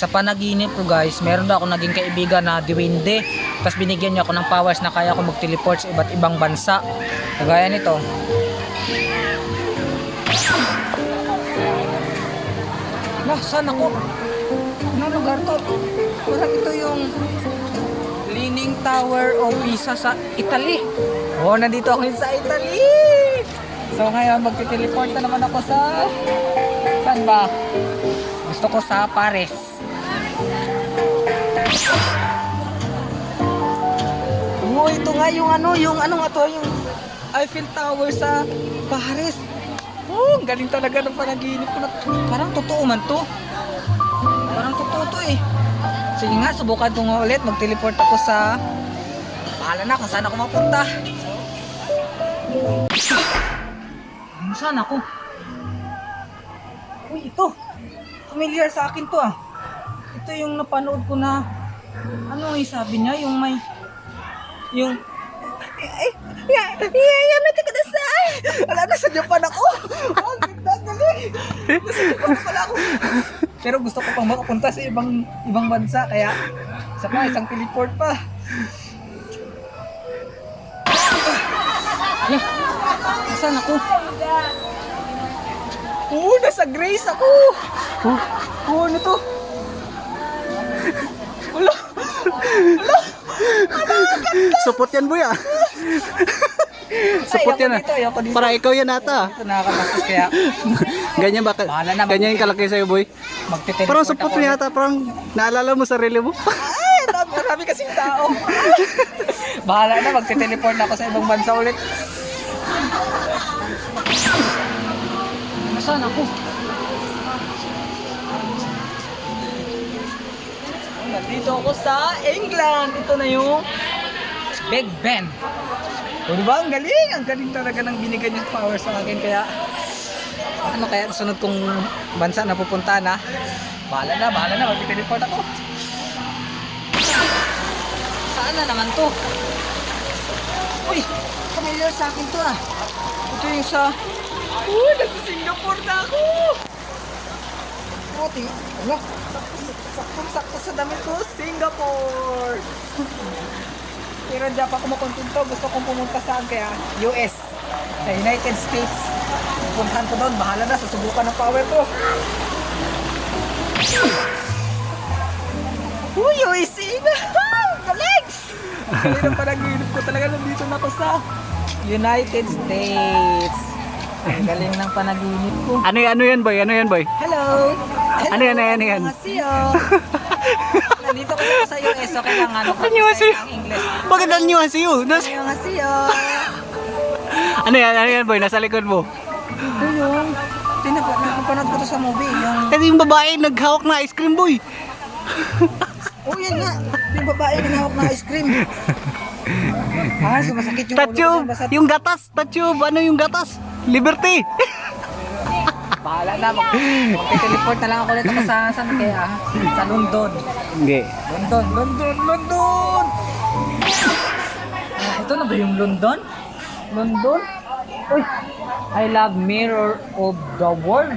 sa panaginip ko guys, meron daw ako naging kaibigan na diwinde. Tapos binigyan niya ako ng powers na kaya ko mag-teleport sa iba't ibang bansa. Kagaya nito. Nasaan ako? Anong lugar to? Parang ito yung Leaning Tower of Pisa sa Italy. Oh, nandito ako sa Italy! So ngayon, magti-teleport na naman ako sa... Saan ba? Gusto ko sa Paris. Oh, ito nga yung ano, yung ano nga to, yung Eiffel Tower sa Paris. Oh, galing talaga ng panaginip ko na. Parang totoo man to. Parang totoo to eh. Sige nga, subukan ko nga ulit. Mag-teleport ako sa... Bahala na kung saan ako mapunta. Saan ako? Uy, ito. Familiar sa akin to ah. Ito yung napanood ko na... Ano yung sabi niya? Yung may... Yung... Yeah, yeah, may takadasay! Wala na sa Japan ako! Oh, ang ganda, ang galing! Nasa Japan pala ako. Pero gusto ko pang makapunta sa ibang ibang bansa kaya isa pa isang teleport pa. Ala, Nasaan ako? Oo, nasa Grace ako! Oh, oh ano to? Supot yan, boy, ah. Ay, yan, ah. Para ikaw yan ata. Ito nakakatakot kaya Ganyan ba? Bahala na, Ganyan yung kalaki sa'yo, boy. magte-teleport Parang ako mo yata. Parang naalala mo sarili mo. Ay, marami kasing tao. Bahala na, magte-teleport na ako sa ibang bansa ulit. Nasaan ako? Nandito ako sa England. Ito na yung Big Ben. O diba? Ang galing! Ang galing talaga ng binigay niyang power sa akin. Kaya, ano kaya sunod kong bansa na pupunta na? Bahala na, bahala na. Mag-teleport ako. Saan na naman to? Uy, familiar sa akin to ah. Ito yung sa... Uy, nasa Singapore na ako! Oh, ting... Ano? Sakto-sakto sa damit ko, Singapore! Pero hindi pa ako makontento. Gusto kong pumunta saan kaya? US. Sa United States. Pupuntahan ko doon. Bahala na. Susubukan ng power ko. Uy, USA na! Galing! Ang galing ng panaginip ko talaga. Nandito na ako sa United States. Ang galing ng panaginip ko. Ano, ano yan, boy? Ano yan, boy? Hello! Ano yan, ano yan? Annyeonghaseyo. Nandito ko sa US, so kailangan ko Annyeonghaseyo. ang English. Bakit yung sa'yo? Nas Annyeonghaseyo. ano yan? Ano yan, boy? Nasa likod mo. Tinapa, napapanood ko to sa movie. Yung, Kasi yung babae naghawak na ice cream, boy. oh yan nga, yung babae na hawak ng ice cream. Ah, sumasakit yung ulo ko Tatube, dyan, basta yung gatas. Tatube, ano yung gatas? Liberty. bahala na. Mag- Mag-teleport na lang ako ulit ako sa, saan kaya? Sa London. Hindi. London, London, London! Ah, ito na ba yung London? London? Uy! I love Mirror of the World.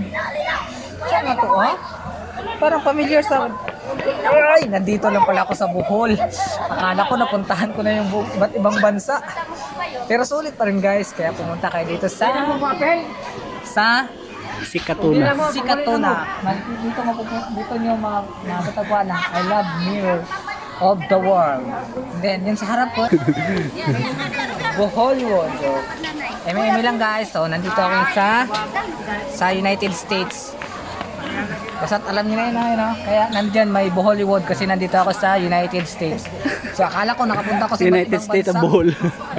Saan na to, ha? Parang familiar sa... Ay, nandito lang pala ako sa Bohol. Akala ko napuntahan ko na yung bu- iba't ibang bansa. Pero sulit pa rin guys, kaya pumunta kayo dito sa... Sa Si Katuna. si Katuna. Dito, dito nyo ma- matatagpuan ang I love mirror of the world. Then, yun sa harap ko, Bohollywood. So, eme lang guys. So, nandito ako sa sa United States. Basta alam niyo na yun, no? Kaya nandyan may Bohollywood kasi nandito ako sa United States. So, akala ko nakapunta ako sa iba't United ibang States of bansa. Bohol.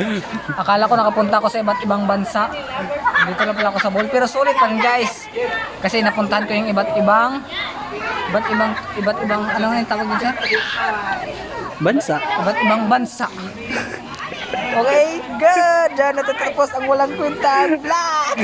Akala ko nakapunta ako sa iba't ibang bansa. Dito lang pala ako sa Bohol. Pero sulit pa rin guys. Kasi napuntahan ko yung iba't ibang iba't ibang iba't ibang ano nga yung tawag sir? Bansa. Iba't ibang bansa. Okay, good. Diyan natatapos ang walang kwenta vlog.